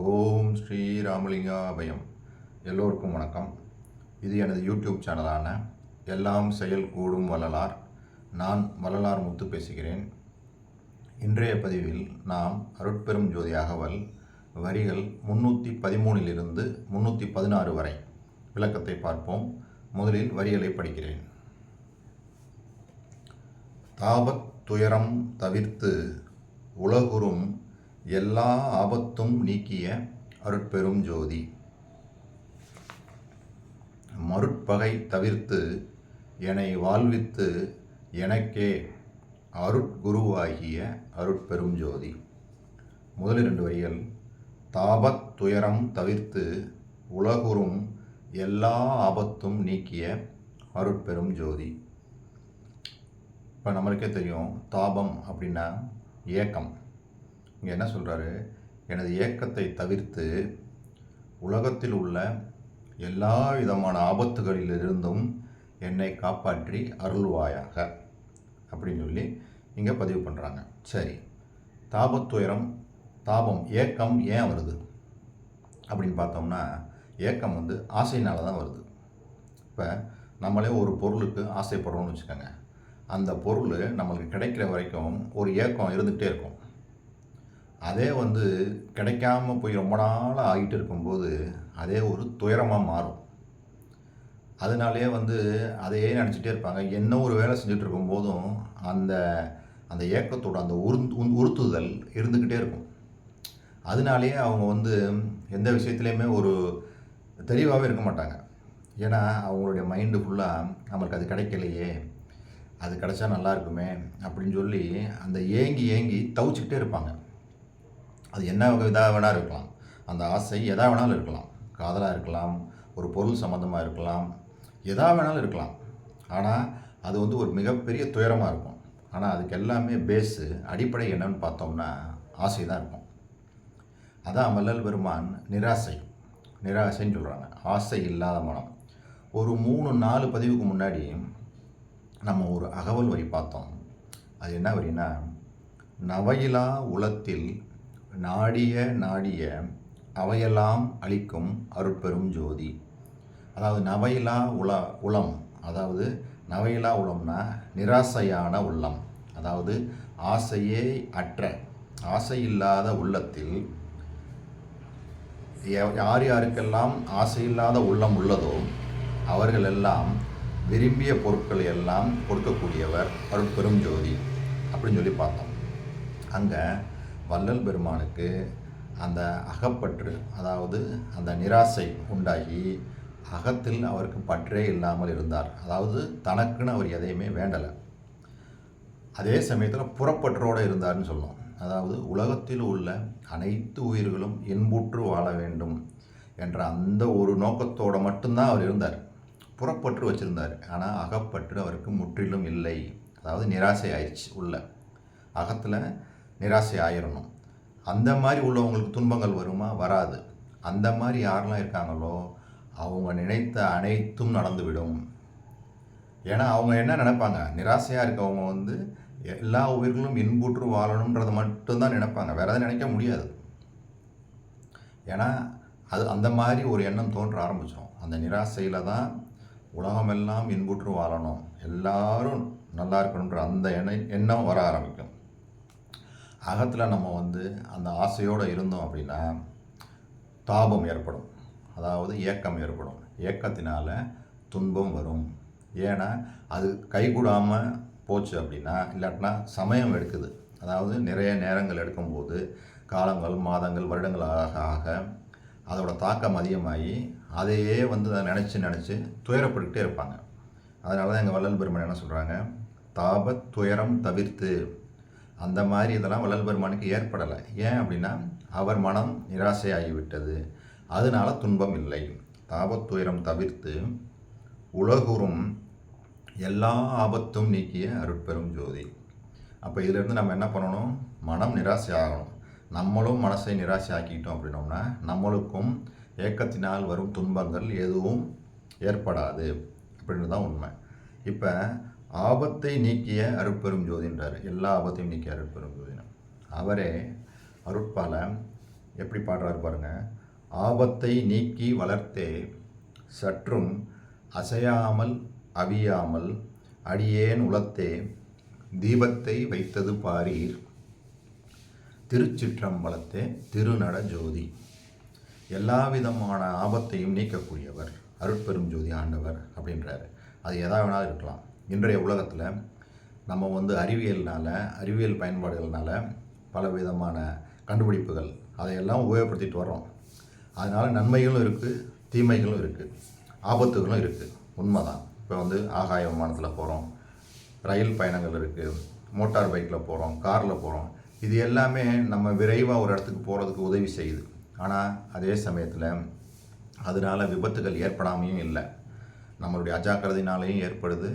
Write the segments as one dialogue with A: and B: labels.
A: ஓம் ஸ்ரீ ராமலிங்காபயம் எல்லோருக்கும் வணக்கம். இது எனது யூடியூப் சேனலான எல்லாம் செயல் கூடும் வள்ளலார். நான் வள்ளலார் முத்து பேசுகிறேன். இன்றைய பதிவில் நாம் அருட்பெரும் ஜோதி அகவல் வரிகள் முன்னூற்றி பதிமூணிலிருந்து முன்னூற்றி பதினாறு வரை விளக்கத்தை பார்ப்போம். முதலில் வரிகளை படிக்கிறேன். தாபத் துயரம் தவிர்த்து உலகுறும் எல்லா ஆபத்தும் நீக்கிய அருட்பெரும் ஜோதி. மருட்பகை தவிர்த்து என்னை வாழ்வித்து எனக்கே அருட்குருவாகிய அருட்பெரும் ஜோதி. முதல் இரண்டு வரிகள் தாபத் துயரம் தவிர்த்து உலகுறும் எல்லா ஆபத்தும் நீக்கிய அருட்பெரும் ஜோதி. இப்போ நம்மளுக்கே தெரியும் தாபம் அப்படின்னா ஏக்கம். இங்கே என்ன சொல்கிறாரு எனது ஏக்கத்தை தவிர்த்து உலகத்தில் உள்ள எல்லா விதமான ஆபத்துகளிலிருந்தும் என்னை காப்பாற்றி அருள்வாயாக அப்படின்னு சொல்லி இங்கே பதிவு பண்ணுறாங்க சரி. தாபத்துயரம் தாபம் ஏக்கம் ஏன் வருது? அப்படின்னு பார்த்தோம்னா ஏக்கம் வந்து ஆசையினால் தான் வருது. இப்போ நம்மளே ஒரு பொருளுக்கு ஆசைப்படுறோம்னு வச்சுக்கோங்க. அந்த பொருள் நம்மளுக்கு கிடைக்கிற வரைக்கும் ஒரு ஏக்கம் இருந்துகிட்டே இருக்கும். அதே வந்து கிடைக்காம போய் ரொம்ப நாள் ஆகிட்டு இருக்கும்போது அதே ஒரு துயரமாக மாறும். அதனாலே வந்து அதையே நினச்சிட்டே இருப்பாங்க. என்ன ஒரு வேலை செஞ்சுட்டு இருக்கும்போதும் அந்த அந்த ஏக்கத்தோட அந்த உரு உறுத்துதல் இருந்துக்கிட்டே இருக்கும். அதனாலேயே அவங்க வந்து எந்த விஷயத்துலையுமே ஒரு தெளிவாகவே இருக்க மாட்டாங்க. ஏன்னா அவங்களுடைய மைண்டு ஃபுல்லாக நம்மளுக்கு அது கிடைக்கலையே அது கிடைச்சா நல்லா இருக்குமே அப்படின்னு சொல்லி அந்த ஏங்கி ஏங்கி தவிச்சிக்கிட்டே இருப்பாங்க. அது என்ன இதாக வேணால் இருக்கலாம். அந்த ஆசை எதா வேணாலும் இருக்கலாம். காதலாக இருக்கலாம் ஒரு பொருள் சம்மந்தமாக இருக்கலாம் எதா வேணாலும் இருக்கலாம். ஆனால் அது வந்து ஒரு மிகப்பெரிய துயரமாக இருக்கும். ஆனால் அதுக்கு எல்லாமே பேஸு அடிப்படை என்னன்னு பார்த்தோம்னா ஆசை தான் இருக்கும். அதான் மல்லல் பெருமான் நிராசை. நிராசைன்னு சொல்கிறாங்க ஆசை இல்லாத மனம். ஒரு மூணு நாலு பதிவுக்கு முன்னாடி நம்ம ஒரு அகவல் வரி பார்த்தோம். அது என்ன வரினா நவையிலா உலத்தில் நாடிய நாடிய அவையெல்லாம் அளிக்கும் அருட்பெரும் ஜோதி. அதாவது நவையிலா உல உளம். அதாவது நவையிலா உளம்னா நிராசையான உள்ளம். அதாவது ஆசையே அற்ற ஆசை இல்லாத உள்ளத்தில் யார் யாருக்கெல்லாம் ஆசையில்லாத உள்ளம் உள்ளதோ அவர்களெல்லாம் விரும்பிய பொருட்களை எல்லாம் கொடுக்கக்கூடியவர் அருட்பெரும் ஜோதி அப்படின்னு சொல்லி பார்த்தோம். அங்கே வள்ளல் பெருமானுக்கு அந்த அகப்பற்று அதாவது அந்த நிராசை உண்டாகி அகத்தில் அவருக்கு பற்றே இல்லாமல் இருந்தார். அதாவது தனக்குன்னு அவர் எதையுமே வேண்டலை. அதே சமயத்தில் புறப்பற்றோடு இருந்தார்னு சொல்லும் அதாவது உலகத்தில் உள்ள அனைத்து உயிர்களும் இன்புற்று வாழ வேண்டும் என்ற அந்த ஒரு நோக்கத்தோடு மட்டும்தான் அவர் இருந்தார். புறப்பற்று வச்சுருந்தார். ஆனால் அகப்பற்று அவருக்கு முற்றிலும் இல்லை. அதாவது நிராசை ஆயிடுச்சு உள்ள. அகத்தில் நிராசை ஆயிடணும் அந்த மாதிரி உள்ளவங்களுக்கு துன்பங்கள் வருமா? வராது. அந்த மாதிரி யாரெல்லாம் இருக்காங்களோ அவங்க நினைத்த அனைத்தும் நடந்துவிடும். ஏன்னா அவங்க என்ன நினைப்பாங்க? நிராசையாக இருக்கவங்க வந்து எல்லா உயிர்களும் இன்புற்று வாழணுன்றதை மட்டும்தான் நினைப்பாங்க. வேறு எதுவும் நினைக்க முடியாது. ஏன்னா அது அந்த மாதிரி ஒரு எண்ணம் தோன்ற ஆரம்பித்தோம் அந்த நிராசையில் தான் உலகமெல்லாம் இன்புற்று வாழணும். எல்லாரும் நல்லா இருக்கணுன்ற அந்த எண்ண எண்ணம் வர ஆரம்பிக்கும். அகத்தில் நம்ம வந்து அந்த ஆசையோடு இருந்தோம் அப்படின்னா தாபம் ஏற்படும். அதாவது ஏக்கம் ஏற்படும். ஏக்கத்தினால துன்பம் வரும். ஏன்னா அது கைகூடாமல் போச்சு அப்படின்னா இல்லாட்டினா சமயம் எடுக்குது. அதாவது நிறைய நேரங்கள் எடுக்கும்போது காலங்கள் மாதங்கள் வருடங்கள் ஆக ஆக அதோட தாக்கம் அதிகமாகி அதையே வந்து அதை நினச்சி நினச்சி துயரப்பட்டுக்கிட்டே இருப்பாங்க. அதனால தான் எங்கள் வள்ளல் பெருமன் என்ன சொல்கிறாங்க தாபத் துயரம் தவிர்த்து. அந்த மாதிரி இதெல்லாம் வள்ளல் பெருமானுக்கு ஏற்படலை. ஏன் அப்படின்னா அவர் மனம் நிராசையாகிவிட்டது. அதனால துன்பம் இல்லை. தாபத்துயரம் தவிர்த்து உலகுறும் எல்லா ஆபத்தும் நீக்கிய அருட்பெரும் ஜோதி. அப்போ இதிலிருந்து நம்ம என்ன பண்ணணும்? மனம் நிராசை ஆகணும் நம்மளும் மனசை நிராசை ஆக்கிட்டோம் அப்படின்னோம்னா நம்மளுக்கும் ஏக்கத்தினால் வரும் துன்பங்கள் எதுவும் ஏற்படாது. அப்படின்னு தான் உண்மை. இப்போ ஆபத்தை நீக்கிய அருட்பெரும் ஜோதின்றார் எல்லா ஆபத்தையும் நீக்கிய அருட்பெரும் ஜோதினா. அவரே அருட்பால எப்படி பாடுறாரு பாருங்க. ஆபத்தை நீக்கி வளர்த்தே சற்றும் அசையாமல் அவியாமல் அடியேன் உளத்தே தீபத்தை வைத்தது பாரீர். திருச்சிற்றம்பலத்தே திருநட ஜோதி. எல்லா விதமான ஆபத்தையும் நீக்கக்கூடியவர் அருட்பெரும் ஜோதி ஆண்டவர் அப்படின்றாரு. அது எதா வேணாலும் இருக்கலாம். இன்றைய உலகத்தில் நம்ம வந்து அறிவியல்னால் அறிவியல் பயன்பாடுகள்னால பல விதமான கண்டுபிடிப்புகள் அதையெல்லாம் உபயோகப்படுத்திட்டு வரோம் அதனால் நன்மைகளும் இருக்குது தீமைகளும் இருக்குது ஆபத்துகளும் இருக்குது உண்மை தான் இப்போ வந்து ஆகாய விமானத்தில் போகிறோம் ரயில் பயணங்கள் இருக்குது மோட்டார் பைக்கில் போகிறோம் காரில் போகிறோம் இது எல்லாமே நம்ம விரைவாக ஒரு இடத்துக்கு போகிறதுக்கு உதவி செய்யுது. ஆனால் அதே சமயத்தில் அதனால் விபத்துகள் ஏற்படாமையும் இல்லை. நம்மளுடைய அஜாக்கிரதையினாலேயும் ஏற்படுது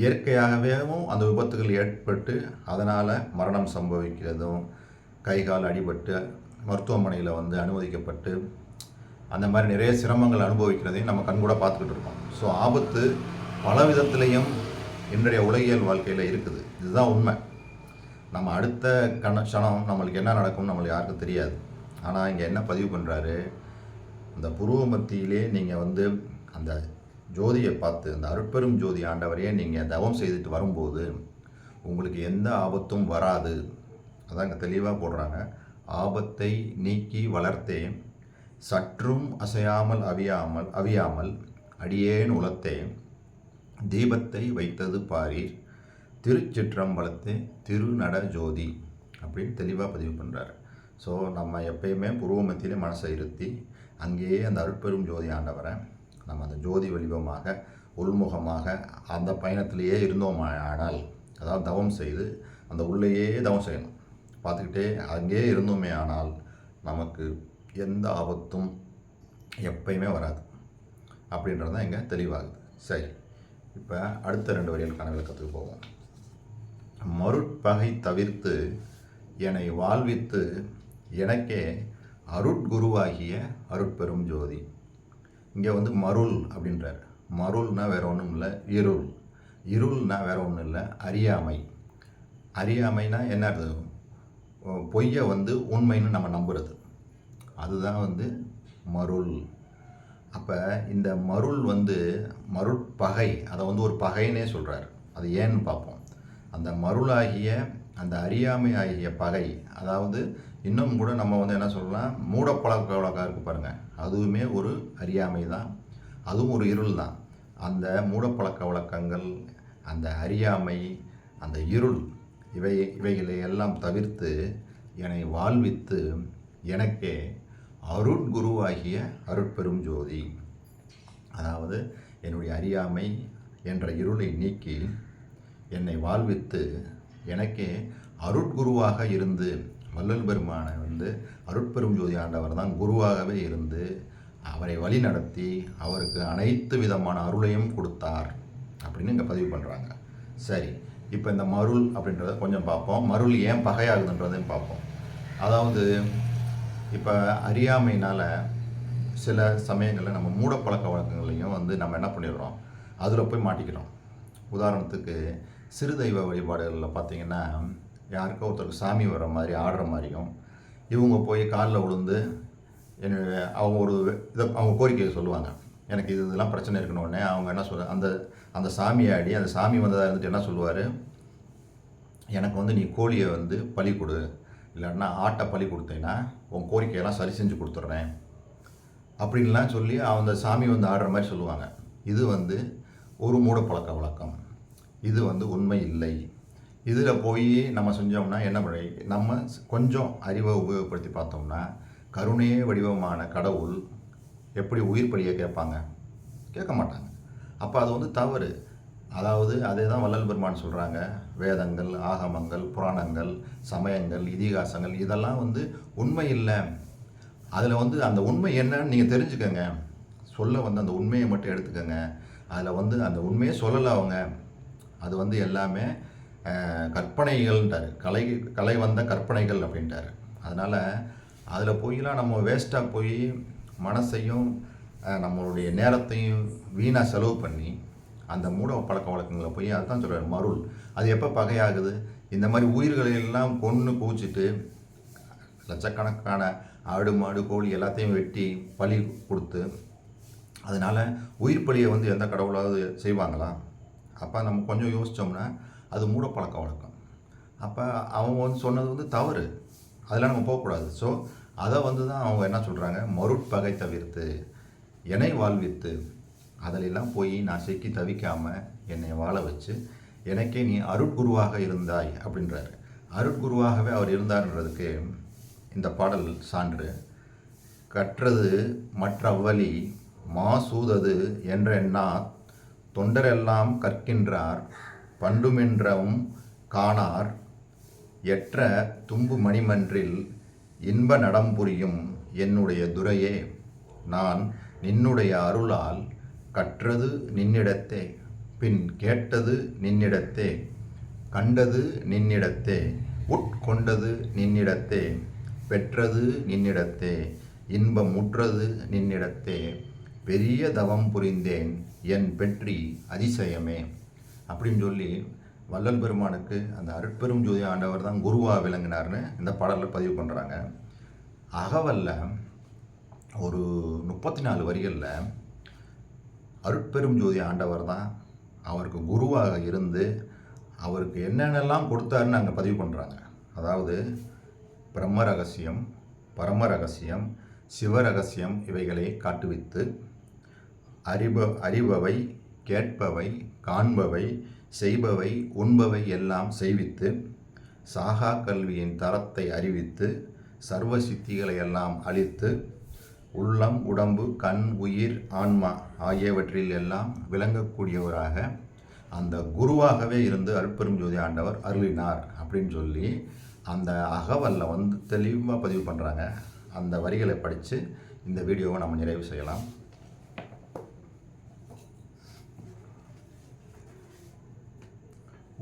A: இயற்கையாகவேவும் அந்த விபத்துகள் ஏற்பட்டு அதனால் மரணம் சம்பவிக்கிறதும் கை கால் அடிபட்டு மருத்துவமனையில் வந்து அனுமதிக்கப்பட்டு அந்த மாதிரி நிறைய சிரமங்கள் அனுபவிக்கிறதையும் நம்ம கண்கூட பார்த்துக்கிட்டு இருக்கோம். ஸோ ஆபத்து பல விதத்துலேயும் என்னுடைய உலகியல் வாழ்க்கையில் இருக்குது. இதுதான் உண்மை. நம்ம அடுத்த கண க்ஷணம் நம்மளுக்கு என்ன நடக்கும்னு நம்மளுக்கு யாருக்கும் தெரியாது. ஆனால் இங்கே என்ன பதிவு பண்ணுறாரு அந்த புருவ மத்தியிலே நீங்கள் வந்து அந்த ஜோதியை பார்த்து அந்த அருட்பெரும் ஜோதி ஆண்டவரையே நீங்கள் தவம் செய்துட்டு வரும்போது உங்களுக்கு எந்த ஆபத்தும் வராது. அதாங்க தெளிவாக போடுறாங்க. ஆபத்தை நீக்கி வளர்த்தேன் சற்றும் அசையாமல் அவியாமல் அவியாமல் அடியேன் உலத்தேன் தீபத்தை வைத்தது பாரீர் திருச்சிற்றம்பலத்தே திருநட ஜோதி. அப்படின்னு தெளிவாக பதிவு பண்ணுறாரு ஸோ நம்ம எப்பயுமே புருவமத்திலே மனசை இருத்தி அங்கேயே அந்த அருட்பெரும் ஜோதி ஆண்டவரை நம்ம அந்த ஜோதி வடிவமாக உள்முகமாக அந்த பயணத்திலேயே இருந்தோமா ஆனால் அதாவது தவம் செய்து அந்த உள்ளேயே தவம் செய்யணும். பார்த்துக்கிட்டே அங்கேயே இருந்தோமே ஆனால் நமக்கு எந்த ஆபத்தும் எப்பயுமே வராது. அப்படின்றது தான் இங்கே தெளிவாகுது. சரி இப்போ அடுத்த ரெண்டு வரிகளுக்கான விளக்கத்துக்கு போவோம். மருட்பகை தவிர்த்து என்னை வாழ்வித்து எனக்கே அருட்குருவாகிய அருட்பெரும் ஜோதி. இங்கே வந்து மருள் அப்படின்றார். மருள்னால் வேறு ஒன்றும் இல்லை இருள். இருள்னால் வேறு ஒன்றும் இல்லை அறியாமை. அறியாமைனா என்ன அர்த்தம் பொய்யை வந்து உண்மைன்னு நம்ம நம்புறது. அதுதான் வந்து மருள். அப்போ இந்த மருள் வந்து மருட்பகை அதை வந்து ஒரு பகைன்னே சொல்கிறார் அது ஏன்னு பார்ப்போம். அந்த மருளாகிய அந்த அறியாமை ஆகிய பகை அதாவது இன்னும் கூட நம்ம வந்து என்ன சொல்லலாம் மூடப்பழக்க வழக்கம் இருக்குது பாருங்கள் அதுவுமே ஒரு அறியாமை தான். அதுவும் ஒரு இருள் தான். அந்த மூடப்பழக்க வழக்கங்கள் அந்த அறியாமை அந்த இருள் இவை இவைகளை எல்லாம் தவிர்த்து என்னை வாழ்வித்து எனக்கே அருட்குருவாகிய அருட்பெரும் ஜோதி. அதாவது என்னுடைய அறியாமை என்ற இருளை நீக்கி என்னை வாழ்வித்து எனக்கே அருட்குருவாக இருந்து வள்ளல் பெருமானை வந்து அருட்பெரும் ஜோதி ஆண்டவர் தான் குருவாகவே இருந்து அவரை வழி நடத்தி அவருக்கு அனைத்து விதமான அருளையும் கொடுத்தார் அப்படின்னு இங்கே பதிவு பண்ணுறாங்க சரி இப்போ இந்த மருள் அப்படின்றத கொஞ்சம் பார்ப்போம். மருள் ஏன் பகையாகுதுன்றதையும் பார்ப்போம். அதாவது இப்போ அறியாமையினால் சில சமயங்களில் நம்ம மூடப்பழக்க வழக்கங்களையும் வந்து நம்ம என்ன பண்ணிடுறோம்? அதில் போய் மாட்டிக்கிறோம். உதாரணத்துக்கு சிறு தெய்வ வழிபாடுகளில் பார்த்திங்கன்னா யாருக்கோ ஒருத்தருக்கு சாமி வர மாதிரி ஆடுற மாதிரியும் இவங்க போய் காலில் விழுந்து என்னுடைய அவங்க ஒரு இதை அவங்க கோரிக்கையை சொல்லுவாங்க. எனக்கு இது இதெல்லாம் பிரச்சனை இருக்கணுன்னே அவங்க என்ன சொல்ல அந்த அந்த சாமியை ஆடி அந்த சாமி வந்ததாக இருந்துட்டு என்ன சொல்லுவார்? எனக்கு வந்து நீ கோழியை வந்து பலி கொடு. இல்லைன்னா ஆட்டை பலி கொடுத்தீங்கன்னா உன் கோரிக்கையெல்லாம் சரி செஞ்சு கொடுத்துட்றேன். அப்படின்லாம் சொல்லி அந்த சாமி வந்து ஆடுற மாதிரி சொல்லுவாங்க. இது வந்து ஒரு மூடப்பழக்க வழக்கம். இது வந்து உண்மை இல்லை. இதில் போய் நம்ம செஞ்சோம்னா என்ன பண்ண நம்ம கொஞ்சம் அறிவை உபயோகப்படுத்தி பார்த்தோம்னா கருணையே வடிவமான கடவுள் எப்படி உயிர் படிய கேட்பாங்க? கேட்க மாட்டாங்க. அப்போ அது வந்து தவறு. அதாவது அதே தான் வள்ளல் பெருமான் சொல்கிறாங்க வேதங்கள் ஆகமங்கள் புராணங்கள் சமயங்கள் இதிகாசங்கள் இதெல்லாம் வந்து உண்மை இல்லை. அதில் வந்து அந்த உண்மை என்னன்னு நீங்கள் தெரிஞ்சுக்கோங்க. சொல்ல வந்து அந்த உண்மையை மட்டும் எடுத்துக்கோங்க. அதில் வந்து அந்த உண்மையை சொல்லலை அவங்க. அது வந்து எல்லாமே கற்பனைகள்ன்றார். கலை கலை வந்த கற்பனைகள் அப்படின்ட்டாரு அதனால் அதில் போய்லாம் நம்ம வேஸ்ட்டாக போய் மனசையும் நம்மளுடைய நேரத்தையும் வீணாக செலவு பண்ணி அந்த மூட பழக்க வழக்கங்களை போய் அதுதான் சொல்கிறார் மருள். அது எப்போ பகையாகுது? இந்த மாதிரி உயிர்களை எல்லாம் கொன்று குவிச்சிட்டு லட்சக்கணக்கான ஆடு மாடு கோழி எல்லாத்தையும் வெட்டி பலி கொடுத்து அதனால் உயிர் பலியை வந்து எந்த கடவுளாவது செய்வாங்களா? அப்போ நம்ம கொஞ்சம் யோசித்தோம்னா அது மூடப்பழக்க வழக்கம். அப்போ அவங்க வந்து சொன்னது வந்து தவறு. அதெல்லாம் நம்ம போகக்கூடாது. ஸோ அதை வந்து தான் அவங்க என்ன சொல்கிறாங்க மருட்பகை தவிர்த்து என்னை வாழ்வித்து அதிலெல்லாம் போய் நான் சிக்கி தவிக்காமல் என்னை வாழ வச்சு எனக்கே நீ அருட்குருவாக இருந்தாய் அப்படின்றாரு. அருட்குருவாகவே அவர் இருந்தார்ன்றதுக்கு இந்த பாடல் சான்று கற்றது மற்ற வழி மாசூதது என்றெண்ணா தொண்டரெல்லாம் கற்கின்றார் பண்டுமென்றவும் காணார். எற்ற தும்பு மணிமன்றில் இன்ப நடம்புரியும் என்னுடைய துரையே நான் நின்னுடைய அருளால் கற்றது நின்னிடத்தே பின் கேட்டது நின்னிடத்தே கண்டது நின்னிடத்தே உட்கொண்டது நின்னிடத்தே பெற்றது நின்னிடத்தே இன்பம் முற்றது நின்னிடத்தே பெரிய தவம் புரிந்தேன் என் பெற்றி அதிசயமே. அப்படின்னு சொல்லி வள்ளல் பெருமானுக்கு அந்த அருட்பெரும் ஜோதி ஆண்டவர் தான் குருவாக விளங்கினார்னு இந்த பாடலில் பதிவு பண்ணுறாங்க அகவல்ல ஒரு முப்பத்தி நாலு வரிகளில் அருட்பெரும் ஜோதி ஆண்டவர் தான் அவருக்கு குருவாக இருந்து அவருக்கு என்னென்னலாம் கொடுத்தாருன்னு அங்கே பதிவு பண்ணுறாங்க அதாவது பிரம்ம ரகசியம் பரம ரகசியம் சிவரகசியம் இவைகளை காட்டுவித்து அறிப அறிபவை கேட்பவை காண்பவை செய்பவை உண்பவை எல்லாம் செய்வித்து சாகா கல்வியின் தரத்தை அறிவித்து சர்வ சித்திகளை எல்லாம் அளித்து உள்ளம் உடம்பு கண் உயிர் ஆன்மா ஆகியவற்றில் எல்லாம் விளங்கக்கூடியவராக அந்த குருவாகவே இருந்து அருட்பெரும் ஜோதி ஆண்டவர் அருளினார் அப்படின்னு சொல்லி அந்த அகவல்ல வந்து தெளிவாக பதிவு பண்ணுறாங்க அந்த வரிகளை படித்து இந்த வீடியோவை நம்ம நிறைவு செய்யலாம்.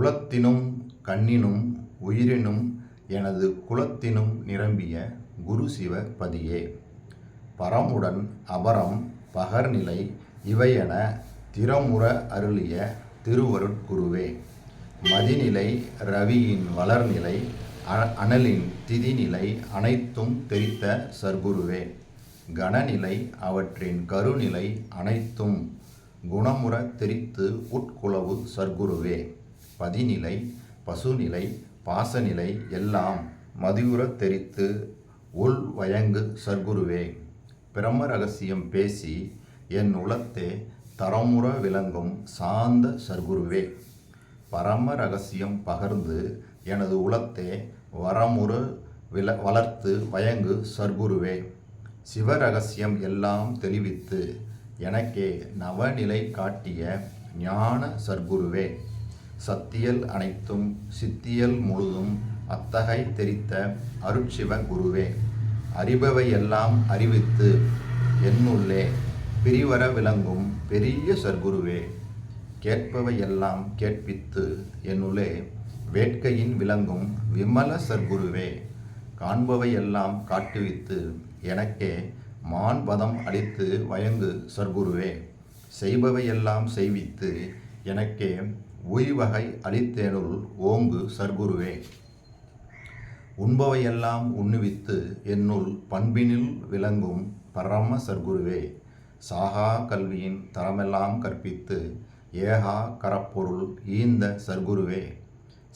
A: உளத்தினும் கண்ணினும் உயிரினும் எனது குலத்தினும் நிரம்பிய குரு சிவ பதியே. பரமுடன் அபரம் பகர்நிலை இவையென திறமுற அருளிய திருவருட்குருவே மதிநிலை ரவியின் வளர்நிலை அ- அனலின் திதிநிலை அனைத்தும் தெரித்த சர்க்குருவே. கணநிலை அவற்றின் கருநிலை அனைத்தும் குணமுற தெரித்து உட்குளவு சர்க்குருவே. பதிநிலை பசுநிலை பாசநிலை எல்லாம் மதியுறத் தெரித்து உள் வயங்கு சர்க்குருவே. பிரம்ம ரகசியம் பேசி என் உளத்தே தரமுற விளங்கும் சாந்த சர்க்குருவே. பரம ரகசியம் பகர்ந்து எனது உளத்தே வரமுறு வில வளர்த்து வயங்கு சர்க்குருவே. சிவரகசியம் எல்லாம் தெளிவித்து எனக்கே நவநிலை காட்டிய ஞான சர்க்குருவே. சத்தியல் அனைத்தும் சித்தியல் முழுதும் அத்தகை தெரித்த அருட்சிவ குருவே. அறிபவை எல்லாம் அறிவித்து என்னுள்ளே பிரிவர விளங்கும் பெரிய சர்க்குருவே. கேட்பவை எல்லாம் கேட்பித்து என்னுள்ளே வேட்கையின் விளங்கும் விமல சர்க்குருவே. காண்பவை எல்லாம் காட்டுவித்து எனக்கே மான்பதம் அளித்து வயங்கு சர்க்குருவே. செய்பவை எல்லாம் செய்வித்து எனக்கே உய்வகை அளித்தேனுள் ஓங்கு சர்க்குருவே. உண்பவையெல்லாம் உண்ணுவித்து என்னுள் பண்பினில் விளங்கும் பரம சர்க்குருவே. சாகா கல்வியின் தரமெல்லாம் கற்பித்து ஏகா கரப்பொருள் ஈந்த சர்க்குருவே.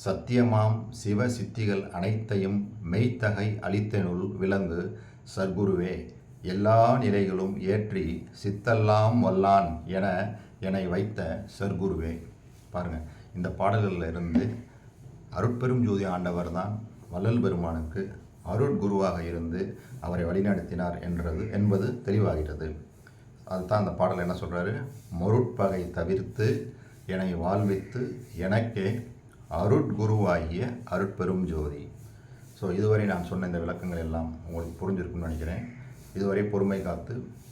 A: சத்தியமாம் சிவ சித்திகள் அனைத்தையும் மெய்த்தகை அளித்தனுள் விளங்கு சர்க்குருவே. எல்லா நிலைகளும் ஏற்றி சித்தெல்லாம் வல்லான் என என்னை வைத்த சர்க்குருவே. பாருங்க. இந்த பாடல்களில் இருந்து அருட்பெரும் ஜோதி ஆண்டவர் தான் வள்ளல் பெருமானுக்கு அருட்குருவாக இருந்து அவரை வழிநடத்தினார் என்றது என்பது தெளிவாகிறது அதுதான் அந்த பாடல் என்ன சொல்கிறாரு மொருட்பகை தவிர்த்து என்னை வாழ்வித்து எனக்கே அருட்குருவாகிய அருட்பெரும் ஜோதி. ஸோ இதுவரை நான் சொன்ன இந்த விளக்கங்கள் எல்லாம் உங்களுக்கு புரிஞ்சிருக்குன்னு நினைக்கிறேன். இதுவரை பொறுமை காத்து